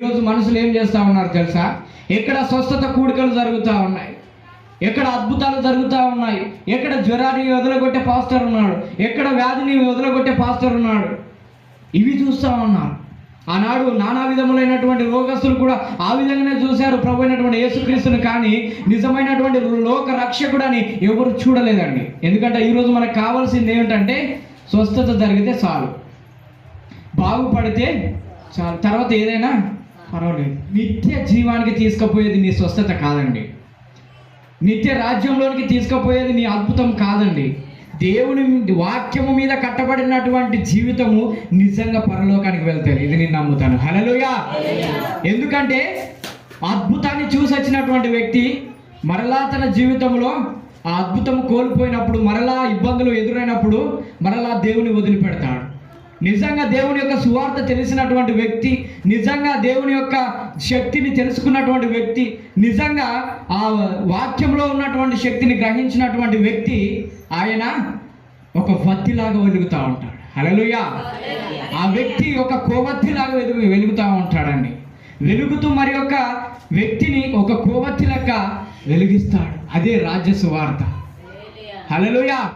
ఈరోజు మనుషులు ఏం చేస్తూ ఉన్నారు తెలుసా? ఎక్కడ స్వస్థత కూడికలు జరుగుతూ ఉన్నాయి? ఎక్కడ అద్భుతాలు జరుగుతూ ఉన్నాయి? ఎక్కడ జ్వరాన్ని వదలగొట్టే పాస్టర్ ఉన్నాడు? ఎక్కడ వ్యాధిని వదలగొట్టే పాస్టర్ ఉన్నాడు? ఇవి చూస్తూ ఉన్నారు. ఆనాడు నానా విధములైనటువంటి రోగస్తులు కూడా ఆ విధంగానే చూశారు ప్రభు అయినటువంటి యేసుక్రీస్తుని కానీ నిజమైనటువంటి లోక రక్షకుడని ఎవరు చూడలేదండి. ఎందుకంటే ఈరోజు మనకు కావాల్సింది ఏమిటంటే స్వస్థత జరిగితే చాలు. బాగుపడితే చాలు. తర్వాత ఏదైనా పర్వాలేదు. నిత్య జీవానికి తీసుకుపోయేది నీ స్వస్థత కాదండి. నిత్య రాజ్యంలోనికి తీసుకుపోయేది నీ అద్భుతం కాదండి. దేవుని వాక్యము మీద కట్టబడినటువంటి జీవితము నిజంగా పరలోకానికి వెళ్తాయి. ఇది నేను నమ్ముతాను. హలలుయా ఎందుకంటే అద్భుతాన్ని చూసి వచ్చినటువంటి వ్యక్తి మరలా తన జీవితంలో ఆ అద్భుతం కోల్పోయినప్పుడు మరలా ఇబ్బందులు ఎదురైనప్పుడు మరలా దేవుని వదిలిపెడతాడు. నిజంగా దేవుని యొక్క సువార్త తెలిసినటువంటి వ్యక్తి నిజంగా దేవుని యొక్క శక్తిని తెలుసుకున్నటువంటి వ్యక్తి నిజంగా ఆ వాక్యంలో ఉన్నటువంటి శక్తిని గ్రహించినటువంటి వ్యక్తి ఆయన ఒక వత్తిలాగా వెలుగుతూ ఉంటాడు. హలలుయా ఆ వ్యక్తి ఒక కోవత్తిలాగా వెలుగు వెలుగుతూ ఉంటాడండి. వెలుగుతూ మరి యొక్క వ్యక్తిని ఒక కోవత్తి లెక్క వెలిగిస్తాడు. అదే రాజ్య సువార్త. హలలుయా